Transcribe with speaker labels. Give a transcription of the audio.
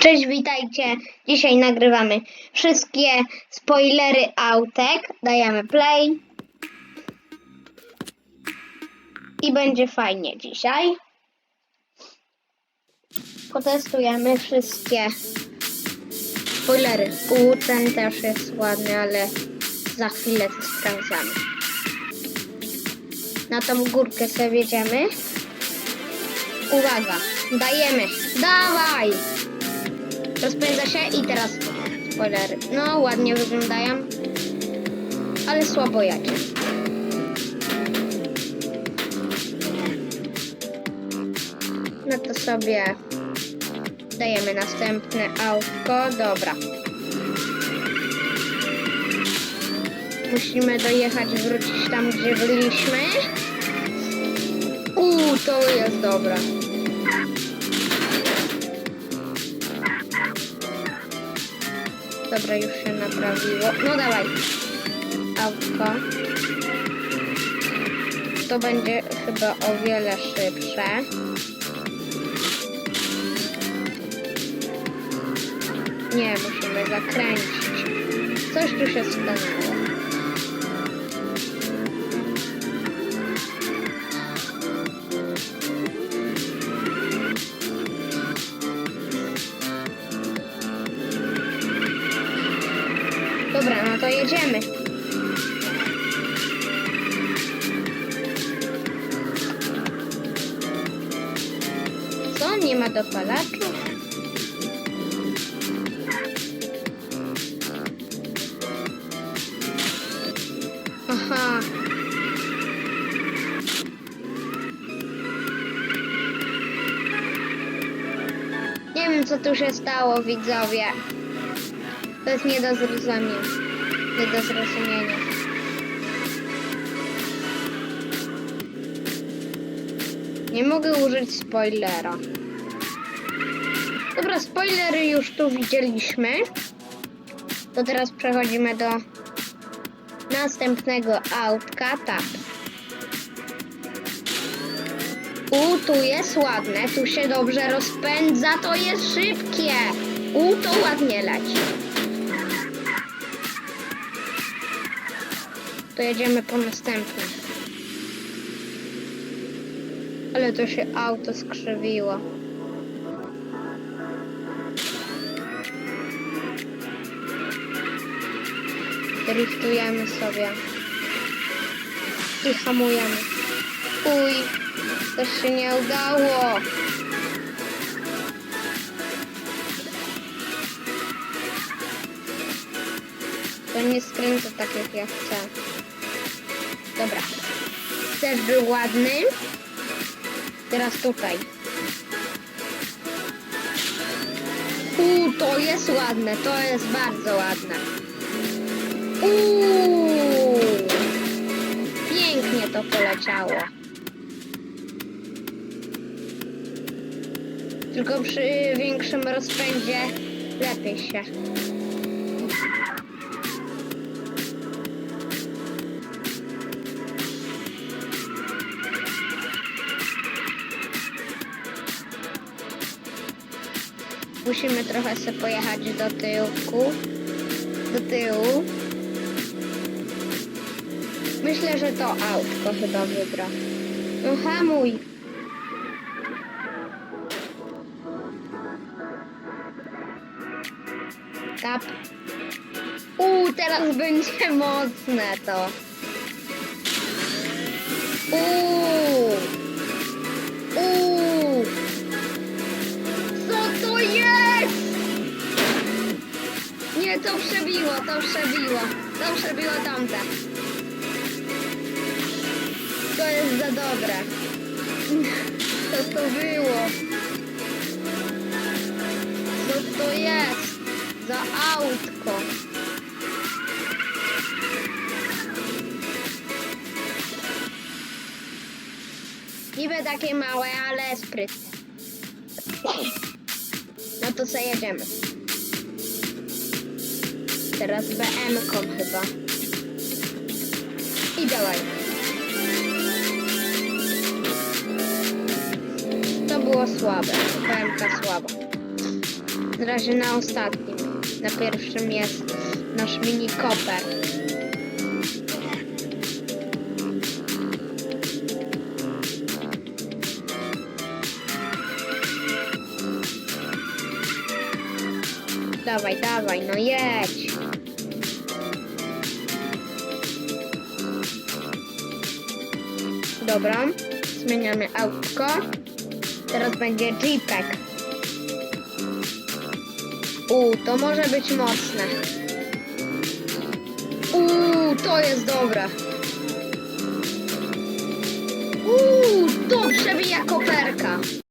Speaker 1: Cześć, witajcie. Dzisiaj nagrywamy wszystkie spoilery autek. Dajemy play. I będzie fajnie dzisiaj. Potestujemy wszystkie spoilery. U, ten też jest ładny, ale za chwilę to sprawdzamy. Na tą górkę sobie wjedziemy. Uwaga, dajemy. Dawaj! Rozpędza się i teraz spoilery. No, ładnie wyglądają, ale słabo jadzie. No to sobie dajemy następne autko. Dobra. Musimy dojechać, wrócić tam, gdzie byliśmy. Uuu, to jest dobra. Dobra, już się naprawiło. No dawaj. Autko. To będzie chyba o wiele szybsze. Nie, musimy zakręcić. Coś tu się stanęło. Dobra, no to jedziemy. Co? Nie ma dopalaczu? Aha. Nie wiem, co tu się stało, widzowie. To jest nie do zrozumienia. Nie do zrozumienia. Nie mogę użyć spoilera. Dobra, spoilery już tu widzieliśmy. To teraz przechodzimy do następnego autka. Tak. U, tu jest ładne, tu się dobrze rozpędza, to jest szybkie. U, to ładnie leci. To jedziemy po następne. Ale to się auto skrzywiło. Driftujemy sobie. I hamujemy. Uj, to się nie udało. To nie skręca tak jak ja chcę. Dobra. Też był ładny. Teraz tutaj. Uuu, to jest ładne, to jest bardzo ładne. Uuu, pięknie to poleciało. Tylko przy większym rozpędzie lepiej się. Musimy trochę sobie pojechać do tyłku. Do tyłu. Myślę, że to autko chyba wygra. No hamuj. Tap. Uuu, teraz będzie mocne to. Uuu. Nie, to przebiło, to przebiło. To przebiło tamte. To jest za dobre. Co to było? Co to jest? Za autko. Niby takie małe, ale sprytne. No to co jedziemy. Teraz BM-ką chyba. I dawaj. To było słabe. BM-ka słaba. Na razie na ostatnim. Na pierwszym jest nasz mini koper. Dawaj, dawaj, no jedź. Dobra, zmieniamy autko. Teraz będzie jeepek. U, to może być mocne. Uuu, to jest dobre. Uuu, to przebija koperka.